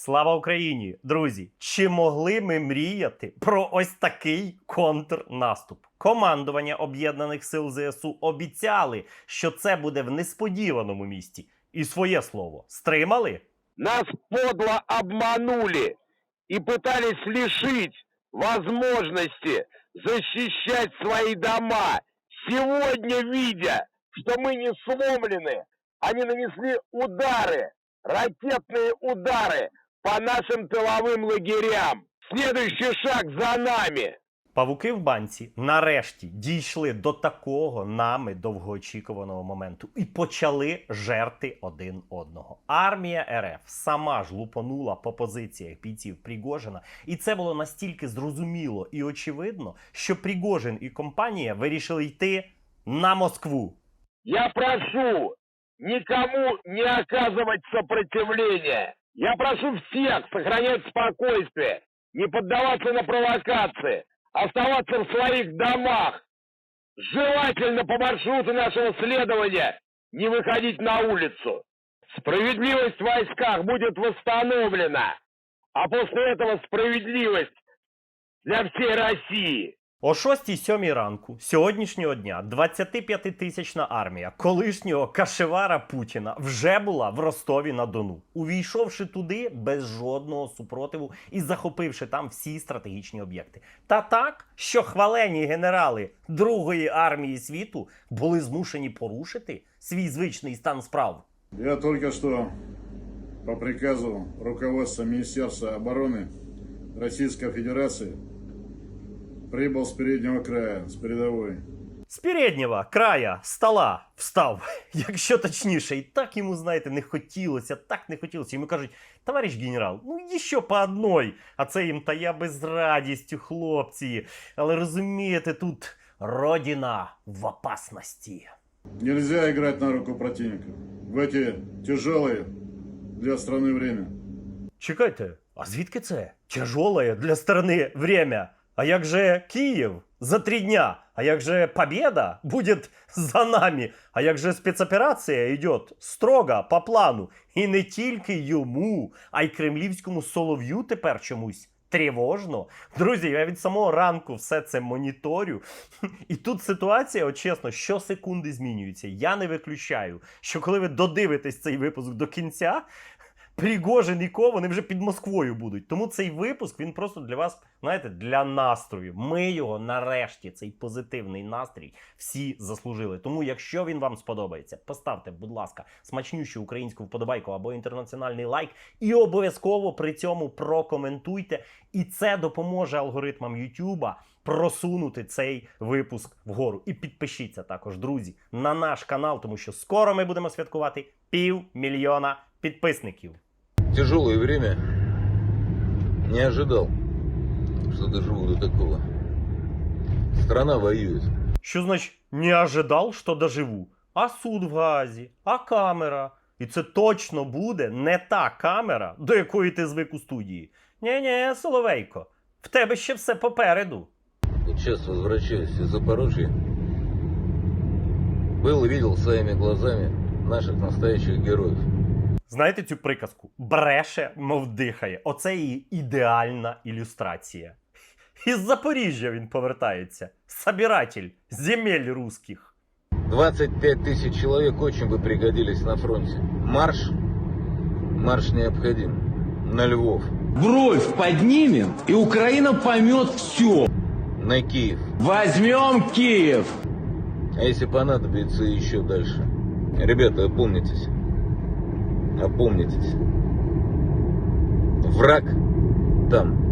Слава Україні! Друзі! Чи могли ми мріяти про ось такий контрнаступ? Командування Об'єднаних сил ЗСУ обіцяли, що це буде в несподіваному місті. І своє слово стримали? Нас подло обманули и пытались лишить возможности защищать свои дома. Сегодня, видя, что мы не сломлены, они нанесли удары, ракетные удары по нашим тыловым лагерям. Следующий шаг за нами. Павуки в банці нарешті дійшли до такого нами довгоочікуваного моменту і почали жерти один одного. Армія РФ сама ж лупанула по позиціях бійців Пригожина, і це було настільки зрозуміло і очевидно, що Пригожин і компанія вирішили йти на Москву. Я прошу никому не оказывать сопротивления. Я прошу всех сохранять спокойствие, не поддаваться на провокации, оставаться в своих домах. Желательно по маршруту нашего следования не выходить на улицу. Справедливость в войсках будет восстановлена, а после этого справедливость для всей России. О 6-7 ранку сьогоднішнього дня 25-тисячна армія колишнього кашевара Путіна вже була в Ростові на Дону, увійшовши туди без жодного супротиву і захопивши там всі стратегічні об'єкти. Та так, що хвалені генерали Другої армії світу були змушені порушити свій звичний стан справ. Я только что по приказу руководства Министерства обороны Российской Федерации прибыл с переднего края, с передовой. З переднього края стола встав, якщо точніше, і так йому, знаєте, не хотілося, так не хотілося. Йому кажуть, товариш генерал, ну ще по одной. А це їм та я би з радістю, хлопці. Але розумієте, тут родина в опасності. Нельзя играть на руку противника в эти тяжелые для страны время. Чекайте, а звідки це? Тяжоле для сторони время. А як же Київ за три дня? А як же победа будет за нами? А як же спецоперація йде строго по плану? І не тільки йому, а й кремлівському солов'ю тепер чомусь. Тривожно. Друзі, я від самого ранку все це моніторю. І тут ситуація, от чесно, щосекунди змінюється. Я не виключаю, що коли ви додивитесь цей випуск до кінця, Пригожин і Ко, вони вже під Москвою будуть. Тому цей випуск він просто для вас, знаєте, для настрою. Ми його нарешті, цей позитивний настрій, всі заслужили. Тому, якщо він вам сподобається, поставте, будь ласка, смачнющу українську вподобайку або інтернаціональний лайк, і обов'язково при цьому прокоментуйте. І це допоможе алгоритмам Ютуба просунути цей випуск вгору. І підпишіться також, друзі, на наш канал, тому що скоро ми будемо святкувати півмільйона підписників. Тяжелое время. Не ожидал, что доживу до такого. Страна воюет. Що значить не ожидав, що доживу? А суд в Газі, а камера. І це точно буде не та камера, до якої ти звик у студії. Нє-нє, Соловейко, в тебе ще все попереду. Вот сейчас возвращаюсь из Запорожья. Был и видел своими глазами наших настоящих героев. Знаєте цю приказку? Бреше, мов дихає. Оце її ідеальна ілюстрація. Із Запоріжжя він повертається. Собиратель земель русських. 25 тысяч человек очень бы пригодились на фронте. Марш? Марш необходим. На Львов. Бровь поднимем, и Украина поймет все. На Киев. Возьмем Киев. А если понадобится еще дальше? Ребята, опомнитесь. Опомнитесь. Враг там.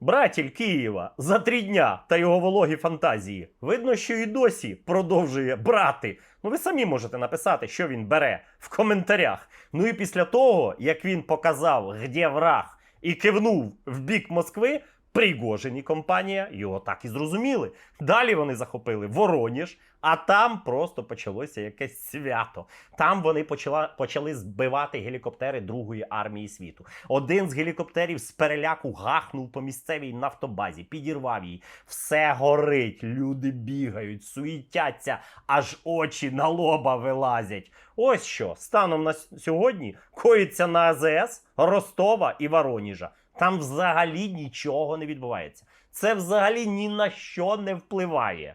Братіль Києва за три дня та його вологі фантазії. Видно, що і досі продовжує брати. Ну ви самі можете написати, що він бере в коментарях. Ну і після того, як він показав, де враг, і кивнув в бік Москви, Пригожин і компанія його так і зрозуміли. Далі вони захопили Вороніж, а там просто почалося якесь свято. Там вони почала, почали збивати гелікоптери Другої армії світу. Один з гелікоптерів з переляку гахнув по місцевій нафтобазі, підірвав її. Все горить, люди бігають, суїтяться, аж очі на лоба вилазять. Ось що станом на сьогодні коїться на АЗС Ростова і Вороніжа. Там взагалі нічого не відбувається. Це взагалі ні на що не впливає.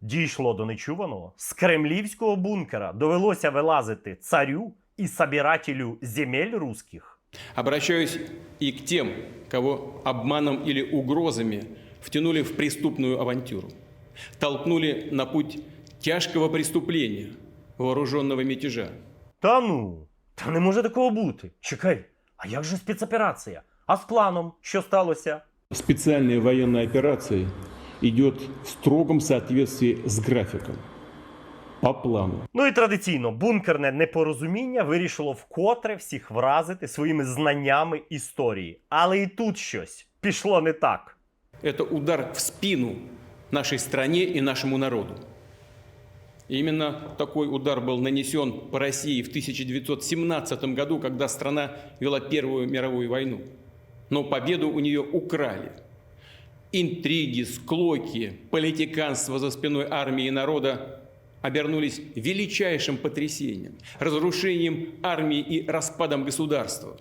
Дійшло до нечуваного. З кремлівського бункера довелося вилазити царю і собирателю земель русських. Обращаюсь и к тем, кого обманом или угрозами втянули в преступную авантюру, толкнули на путь тяжкого преступления, вооруженного мятежа. Та ну, та не може такого бути. Чекай, а як же спецоперація? А з планом що сталося? Специальная военная операция идет в строгом соответствии с графиком, по плану. Ну і традиційно бункерне непорозуміння вирішило вкотре всіх вразити своїми знаннями історії. Але і тут щось пішло не так. Это удар в спину нашей стране и нашему народу. Именно такой удар был нанесен по России в 1917 году, когда страна вела Первую мировую войну. Но победу у нее украли. Интриги, склоки, политиканство за спиной армии и народа обернулись величайшим потрясением, разрушением армии и распадом государства,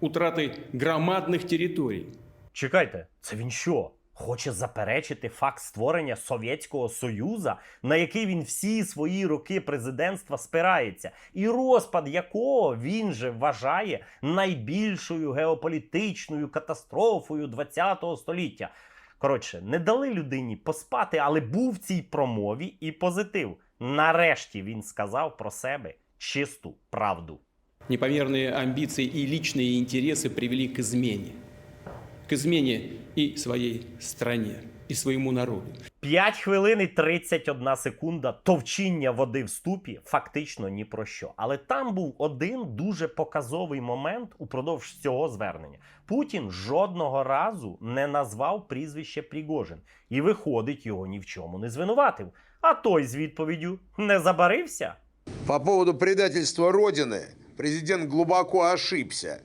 утратой громадных территорий. Чекайте, це він що? Хоче заперечити факт створення Совєтського Союзу, на який він всі свої роки президентства спирається, і розпад якого він же вважає найбільшою геополітичною катастрофою ХХ століття. Коротше, не дали людині поспати, але був в цій промові і позитив. Нарешті він сказав про себе чисту правду. Непомерные амбиции и личные интересы привели к измене. К измене и своей стране, и своему народу. 5 хвилин і 31 секунда товчіння води в ступі фактично ні про що. Але там був один дуже показовий момент упродовж цього звернення. Путін жодного разу не назвав прізвище Пригожин і виходить, його ні в чому не звинуватив. А той з відповіддю не забарився. По поводу предательства Родины президент глубоко ошибся.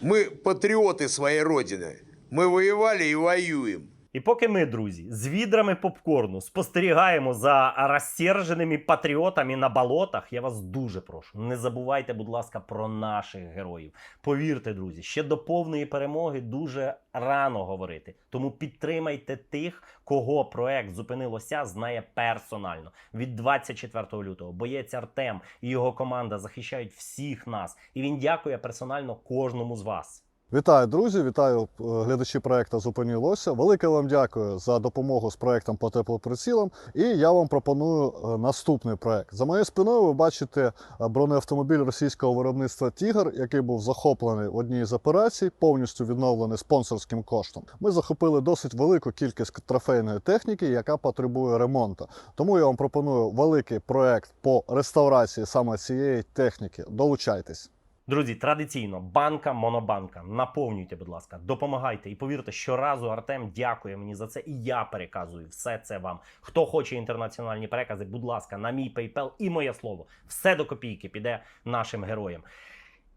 Мы патриоты своей Родины. Мы воевали и воюем. І поки ми, друзі, з відрами попкорну спостерігаємо за розсерженими патріотами на болотах, я вас дуже прошу, не забувайте, будь ласка, про наших героїв. Повірте, друзі, ще до повної перемоги дуже рано говорити. Тому підтримайте тих, кого проект зупинилося, знає персонально. Від 24 лютого боєць Артем і його команда захищають всіх нас, і він дякує персонально кожному з вас. Вітаю, друзі! Вітаю е, глядачі проекту Зупинілося. Велике вам дякую за допомогу з проектом по теплоприцілам. І я вам пропоную е, наступний проект. За моєю спиною ви бачите е, бронеавтомобіль російського виробництва Тігр, який був захоплений в одній з операцій, повністю відновлений спонсорським коштом. Ми захопили досить велику кількість трофейної техніки, яка потребує ремонту. Тому я вам пропоную великий проект по реставрації саме цієї техніки. Долучайтесь. Друзі, традиційно банка, монобанка. Наповнюйте, будь ласка, допомагайте. І повірте, щоразу Артем дякує мені за це, і я переказую все це вам. Хто хоче інтернаціональні перекази, будь ласка, на мій PayPal і моє слово. Все до копійки піде нашим героям.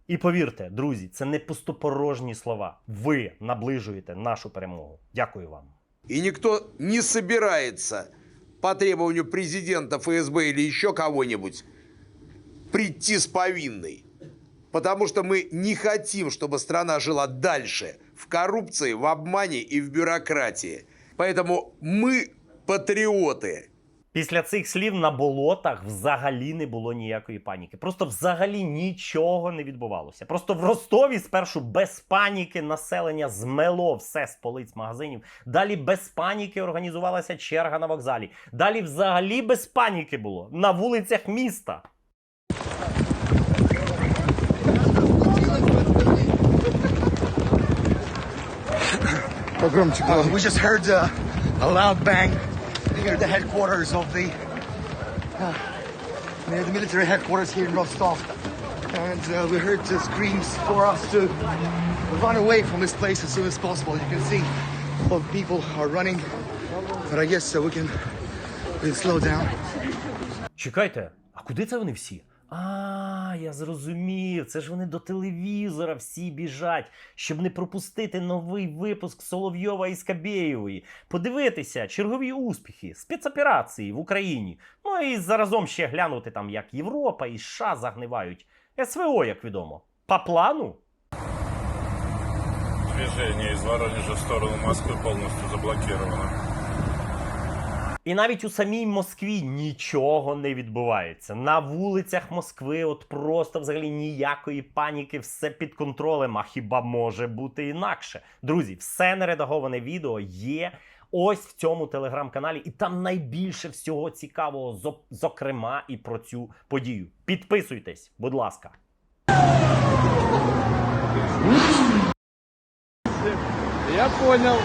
І повірте, друзі, це не пустопорожні слова. Ви наближуєте нашу перемогу. Дякую вам. И никто не собирается по требованию президента ФСБ или еще кого-нибудь прийти с повинной Потому что мы не хотим, чтобы страна жила дальше в коррупции, в обмане и в бюрократии. Поэтому мы патриоты. Після цих слів на болотах взагалі не було ніякої паніки. Просто взагалі нічого не відбувалося. Просто в Ростові спершу без паніки населення змело все з полиць магазинів. Далі без паніки організувалася черга на вокзалі. Далі взагалі без паніки було на вулицях міста. Uh, we just heard uh, a loud bang near the headquarters of the uh, near the military headquarters here in Rostov, and uh, we heard the screams for us to run away from this place as soon as possible. You can see a lot of people are running, but I guess uh, we can we can slow down. Чекайте, а куди це вони всі? А, я зрозумів. Це ж вони до телевізора всі біжать, щоб не пропустити новий випуск Соловйова і Скабєєвої. Подивитися чергові успіхи спецоперації в Україні. Ну і заразом ще глянути там, як Європа і США загнивають. СВО, як відомо. По плану? Движение из Воронежа в сторону Москвы полностью заблокировано. І навіть у самій Москві нічого не відбувається. На вулицях Москви, от просто взагалі ніякої паніки, все під контролем. А хіба може бути інакше? Друзі, все нередаговане відео є. Ось в цьому телеграм-каналі, і там найбільше всього цікавого, зокрема, і про цю подію. Підписуйтесь, будь ласка. Я понял.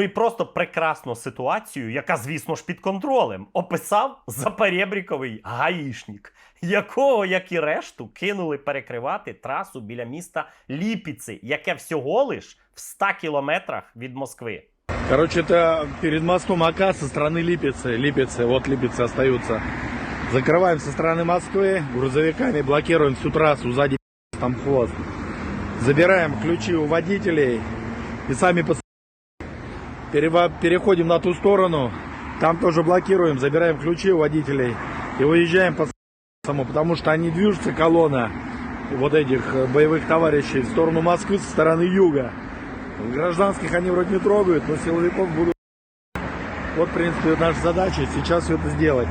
Ну і просто прекрасну ситуацію, яка, звісно ж, під контролем, описав заперебріковий гаїшник, якого, як і решту, кинули перекривати трасу біля міста Ліпіци, яке всього лиш в 100 кілометрах від Москви. Короче, это перед мостом Ака со стороны Липецы. Липецы, вот Липецы остаются. Закрываем со стороны Москвы, грузовиками блокируем всю трассу, сзади там хвост. Забираем ключи у водителей и сами по Перева- переходим на ту сторону, там тоже блокируем, забираем ключи у водителей и уезжаем по самому, потому что они движутся, колонна вот этих э, боевых товарищей в сторону Москвы со стороны юга. Гражданских они вроде не трогают, но силовиков будут. Вот, в принципе, наша задача сейчас все это сделать.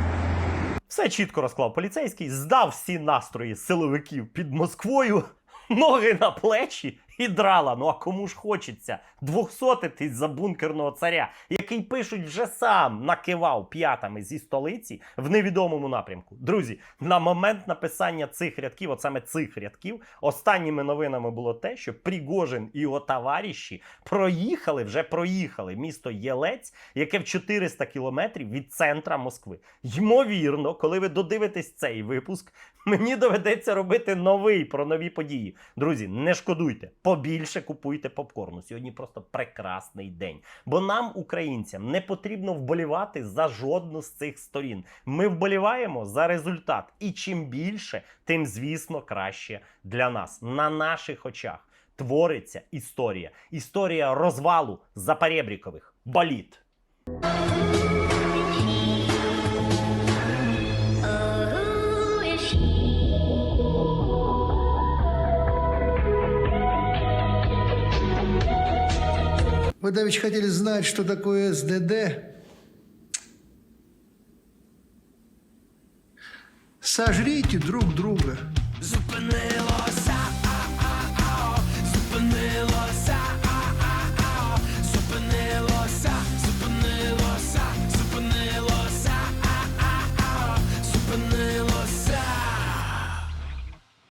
Все чітко розклав поліцейський, здав всі настрої силовиків під Москвою, ноги на плечі і драла. Ну а кому ж хочеться двохсотитись за бункерного царя, який пишуть вже сам накивав п'ятами зі столиці в невідомому напрямку. Друзі, на момент написання цих рядків, от саме цих рядків, останніми новинами було те, що Пригожин і його товариші проїхали, вже проїхали місто Єлець, яке в 400 кілометрів від центра Москви. Ймовірно, коли ви додивитесь цей випуск, мені доведеться робити новий про нові події. Друзі, не шкодуйте, побільше купуйте попкорну. Сьогодні просто прекрасний день. Бо нам, українцям, не потрібно вболівати за жодну з цих сторін. Ми вболіваємо за результат. І чим більше, тим, звісно, краще для нас. На наших очах твориться історія. Історія розвалу Запорєбрікових. Боліт. Вы, Давич, хотели знать, что такое СДД? Сожрите друг друга. Зупинила